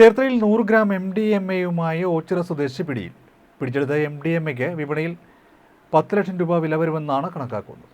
ചേർത്തലയിൽ നൂറ് gram M D M എയുമായി ഓച്ചിറ സ്വദേശി പിടിയിൽ. പിടിച്ചെടുത്ത എം ഡി എം എക്ക് വിപണിയിൽ പത്ത് ലക്ഷം രൂപ വില വരുമെന്നാണ് കണക്കാക്കുന്നത്.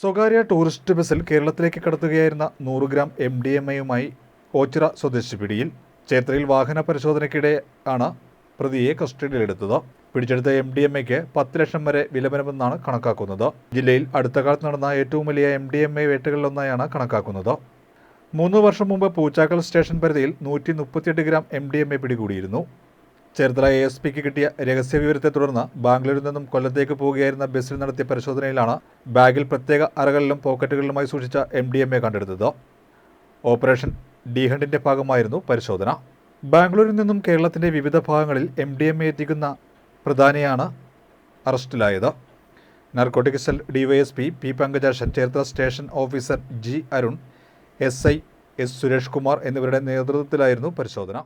സ്വകാര്യ ടൂറിസ്റ്റ് ബസ്സിൽ കേരളത്തിലേക്ക് കടത്തുകയായിരുന്ന നൂറ് ഗ്രാം എം ഡി എം എയുമായി ഓച്ചിറ സ്വദേശി പിടിയിൽ ചേർത്തലയിൽ വാഹന പരിശോധനയ്ക്കിടെ ആണ് പ്രതിയെ കസ്റ്റഡിയിലെടുത്തത്. പിടിച്ചെടുത്ത എം ഡി എം എക്ക് പത്ത് ലക്ഷം വരെ വിലമനമെന്നാണ് കണക്കാക്കുന്നത്. ജില്ലയിൽ അടുത്ത കാലത്ത് നടന്ന ഏറ്റവും വലിയ എം ഡി എം എ വേട്ടകളിലൊന്നായാണ് കണക്കാക്കുന്നത്. മൂന്ന് വർഷം മുമ്പ് പൂച്ചാക്കൽ സ്റ്റേഷൻ പരിധിയിൽ നൂറ്റി മുപ്പത്തിയെട്ട് gram M D M A പിടികൂടിയിരുന്നു. ചേർത്തല എ എസ് പിക്ക് കിട്ടിയ രഹസ്യ വിവരത്തെ തുടർന്ന് ബാംഗ്ലൂരിൽ നിന്നും കൊല്ലത്തേക്ക് പോവുകയായിരുന്ന ബസ്സിൽ നടത്തിയ പരിശോധനയിലാണ് ബാഗിൽ പ്രത്യേക അറകളിലും പോക്കറ്റുകളിലുമായി സൂക്ഷിച്ച എം ഡി എം എ കണ്ടെടുത്തത്. ഓപ്പറേഷൻ ഡിഹണ്ടിന്റെ ഭാഗമായിരുന്നു പരിശോധന. ബാംഗ്ലൂരിൽ നിന്നും കേരളത്തിന്റെ വിവിധ ഭാഗങ്ങളിൽ എം ഡി എം എ എത്തിക്കുന്ന പ്രധാനിയാണ് അറസ്റ്റിലായത്. Narcotic cell DYSP P Pankaja Cherthala station officer G Arun S I S Suresh Kumar എന്നിവരുടെ നേതൃത്വത്തിലായിരുന്നു പരിശോധന.